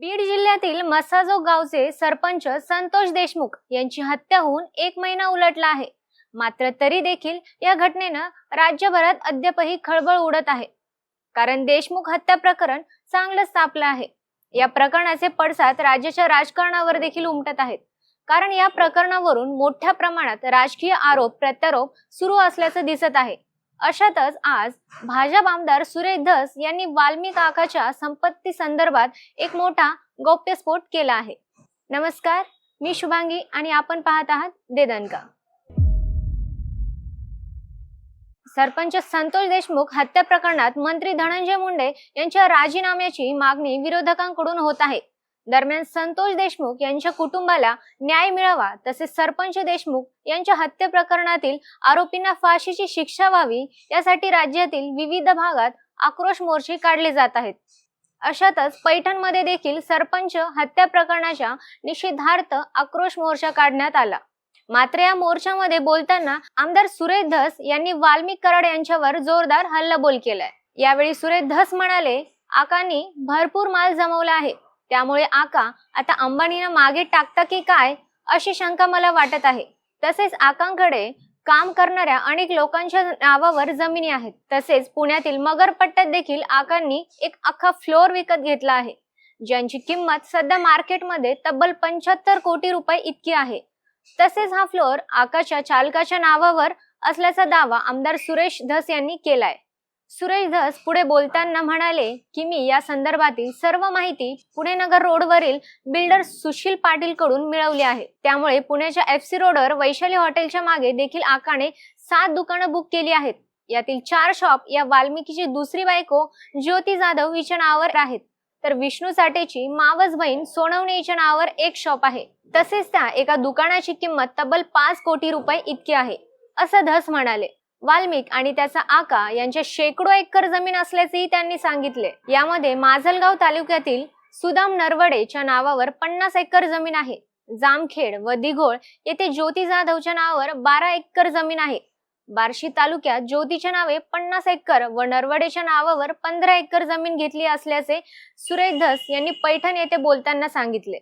बीड जिल्ह्यातील मसाजो गावचे सरपंच संतोष देशमुख यांची हत्या होऊन एक महिना उलटला आहे. मात्र तरी देखील या घटनेनं राज्यभरात अद्यापही खळबळ उडत आहे. कारण देशमुख हत्या प्रकरण चांगलंच तापलं आहे. या प्रकरणाचे पडसाद राज्याच्या राजकारणावर देखील उमटत आहेत. कारण या प्रकरणावरून मोठ्या प्रमाणात राजकीय आरोप प्रत्यारोप सुरू असल्याचं दिसत आहे. अशातच आज भाजप आमदार सुरेश धस यांनी वाल्मिक आकाच्या संपत्ती संदर्भात एक मोठा गौप्यस्फोट केला आहे. नमस्कार मी शुभांगी आणि आपण पाहत आहात देदनका सरपंच संतोष देशमुख हत्या प्रकरणात मंत्री धनंजय मुंडे यांच्या राजीनाम्याची मागणी विरोधकांकडून होत आहे. दरम्यान संतोष देशमुख यांच्या कुटुंबाला न्याय मिळावा तसेच सरपंच देशमुख यांच्या हत्या प्रकरणातील आरोपींना फाशीची शिक्षा व्हावी यासाठी राज्यातील विविध भागात आक्रोश मोर्चे काढले जात आहेत. अशातच पैठणमध्ये देखील सरपंच हत्या प्रकरणाच्या निषेधार्थ आक्रोश मोर्चा काढण्यात आला. मात्र या मोर्चामध्ये बोलताना आमदार सुरेश धस यांनी वाल्मिक कराड यांच्यावर जोरदार हल्लाबोल केलाय. यावेळी सुरेश धस म्हणाले आकांनी भरपूर माल जमवला आहे. त्यामुळे आका आता अंबानीना मागे टाकता की काय अशी शंका मला वाटत आहे. तसेच आकांकडे काम करणाऱ्या अनेक लोकांच्या नावावर जमिनी आहेत. तसेच पुण्यातील मगरपट्ट्यात देखील आकांनी एक अख्खा फ्लोअर विकत घेतला आहे. ज्यांची किंमत सध्या मार्केटमध्ये तब्बल पंच्याहत्तर कोटी रुपये इतकी आहे. तसेच हा फ्लोअर आकाच्या चालकाच्या नावावर असल्याचा दावा आमदार सुरेश धस यांनी केलाय. सुरेश धस पुढे बोलताना म्हणाले की मी या संदर्भातील सर्व माहिती पुणे नगर रोडवरील बिल्डर सुशील पाटील कडून मिळवली आहे. त्यामुळे पुण्याच्या एफ सी रोडवर वैशाली हॉटेलच्या मागे देखील आकाने सात दुकानं बुक केली आहेत. यातील चार शॉप या वाल्मिकीची दुसरी बायको ज्योती जाधव हिच्या नावावर आहेत. तर विष्णू साठेची मावस बहीण सोनवणे हिच्या नावावर एक शॉप आहे. तसेच त्या एका दुकानाची किंमत तब्बल पाच कोटी रुपये इतकी आहे असं धस म्हणाले. वाल्मिक आणि त्याचा आका यांच्या शेकडो एकर जमीन असल्याचेही त्यांनी सांगितले. यामध्ये माजलगाव तालुक्यातील सुदाम नरवडेच्या नावावर पन्नास एकर जमीन आहे. जामखेड व दिघोळ येथे ज्योती जाधवच्या नावावर बारा एकर जमीन आहे. बार्शी तालुक्यात ज्योतीच्या नावे पन्नास एकर व नरवडेच्या नावावर पंधरा एकर जमीन घेतली असल्याचे सुरेश धस यांनी पैठण येथे बोलताना सांगितले.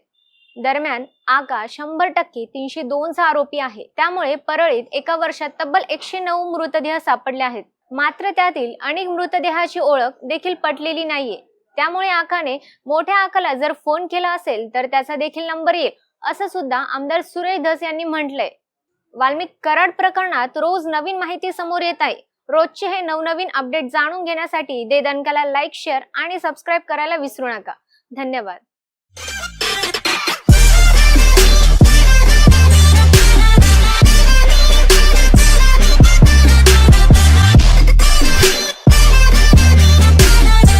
दरम्यान आका शंभर टक्के तीनशे दोनचा आरोपी आहे. त्यामुळे परळीत एका वर्षात तब्बल एकशे नऊ मृतदेह सापडले आहेत. मात्र त्यातील अनेक मृतदेहाची ओळख देखील पटलेली नाहीये. त्यामुळे आकाने मोठ्या आकाला जर फोन केला असेल तर त्याचा देखील नंबर येईल असं सुद्धा आमदार सुरेश धस यांनी म्हटलंय. वाल्मिक कराड प्रकरणात रोज नवीन माहिती समोर येत आहे. रोजचे हे नवनवीन अपडेट जाणून घेण्यासाठी दे देदनकाला लाईक शेअर आणि सबस्क्राईब करायला विसरू नका. धन्यवाद.